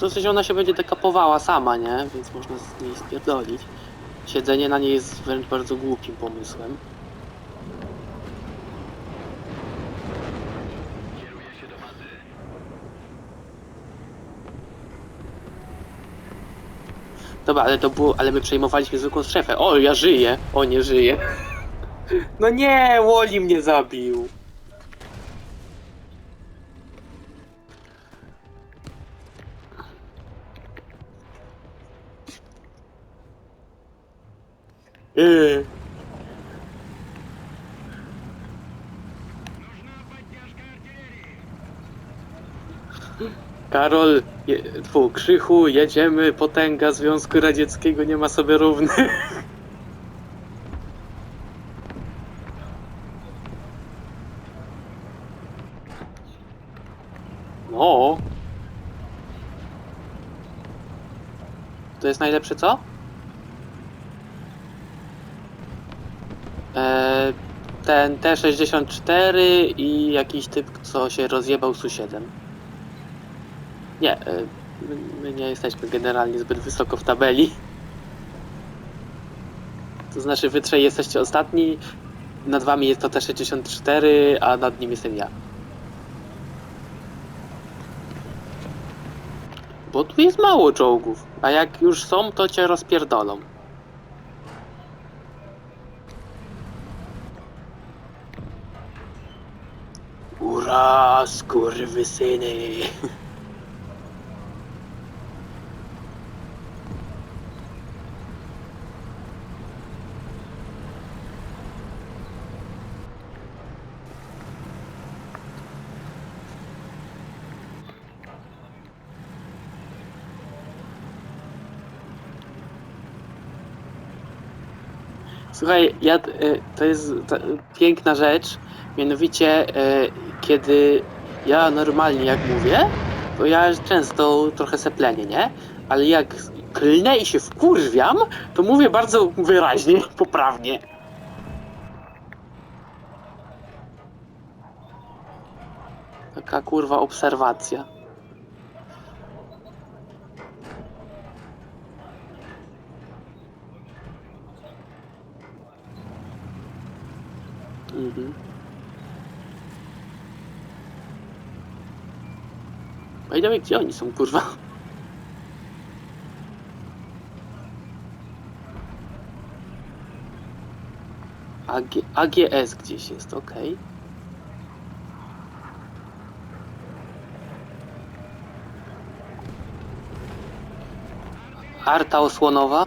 To coś ona się będzie dekapowała sama, nie? Więc można z niej spierdolić. Siedzenie na niej jest wręcz bardzo głupim pomysłem. Dobra, ale to było, ale my przejmowaliśmy zwykłą strefę. O, ja żyję! O, nie żyję. No nie, Woli mnie zabił. Yy. Karol, je, tfu, Krzychu, jedziemy, potęga Związku Radzieckiego nie ma sobie równych. No. To jest najlepsze co? Ten T64 i jakiś typ, co się rozjebał Su-7. Nie, my, my nie jesteśmy generalnie zbyt wysoko w tabeli. To znaczy, wy trzej jesteście ostatni, nad wami jest to T64, a nad nim jestem ja. Bo tu jest mało czołgów, a jak już są, to cię rozpierdolą. Ura, skurwysyny! Słuchaj, ja, e, to jest ta, piękna rzecz, mianowicie e, kiedy ja normalnie jak mówię, to ja często trochę seplenię, nie? Ale jak klnę i się wkurwiam, to mówię bardzo wyraźnie, poprawnie. Taka kurwa obserwacja. Mhm. By the way, gdzie oni są, kurwa? AG, AGS gdzieś jest, okej. Arta osłonowa.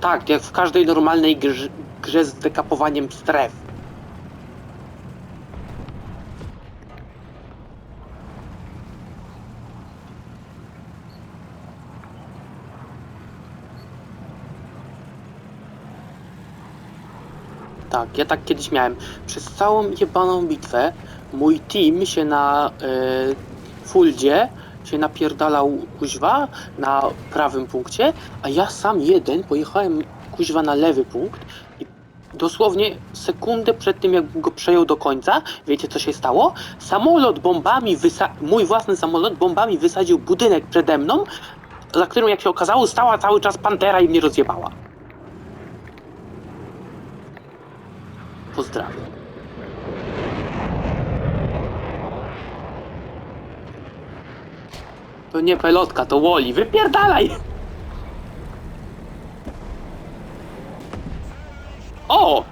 Tak, jak w każdej normalnej grze, grze z dekapowaniem stref. Tak, ja tak kiedyś miałem. Przez całą jebaną bitwę mój team się na y, fuldzie się napierdalał kuźwa na prawym punkcie, a ja sam jeden pojechałem kuźwa na lewy punkt dosłownie sekundę przed tym, jak go przejął do końca, wiecie co się stało? Samolot bombami, wysa- mój własny samolot bombami wysadził budynek przede mną, za którym jak się okazało stała cały czas Pantera i mnie rozjebała. Pozdrawiam. To nie pelotka, to Woli. Wypierdalaj! O!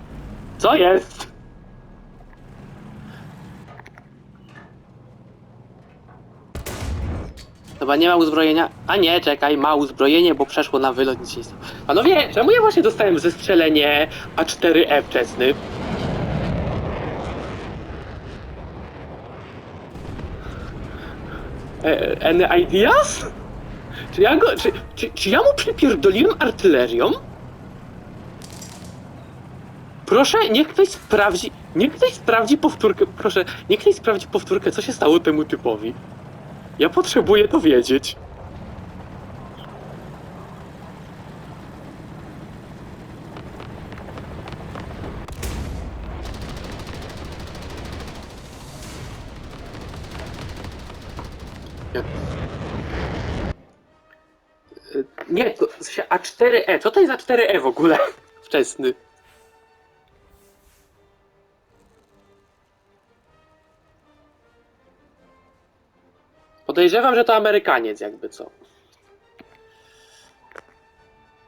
Co jest? Chyba nie ma uzbrojenia. A nie, czekaj, ma uzbrojenie, bo przeszło na wylot nic nie. Panowie, czemu ja właśnie dostałem zestrzelenie A4E wczesny? E, any ideas? Czy ja go, czy, czy, czy ja mu przypierdoliłem artylerią? Proszę, niech ktoś sprawdzi, niech ktoś sprawdzi powtórkę, proszę, niech ktoś sprawdzi powtórkę, co się stało temu typowi. Ja potrzebuję to wiedzieć. E, nie, to się A4E. Co to jest A4E w ogóle? Wczesny. Podejrzewam, że to Amerykaniec, jakby co.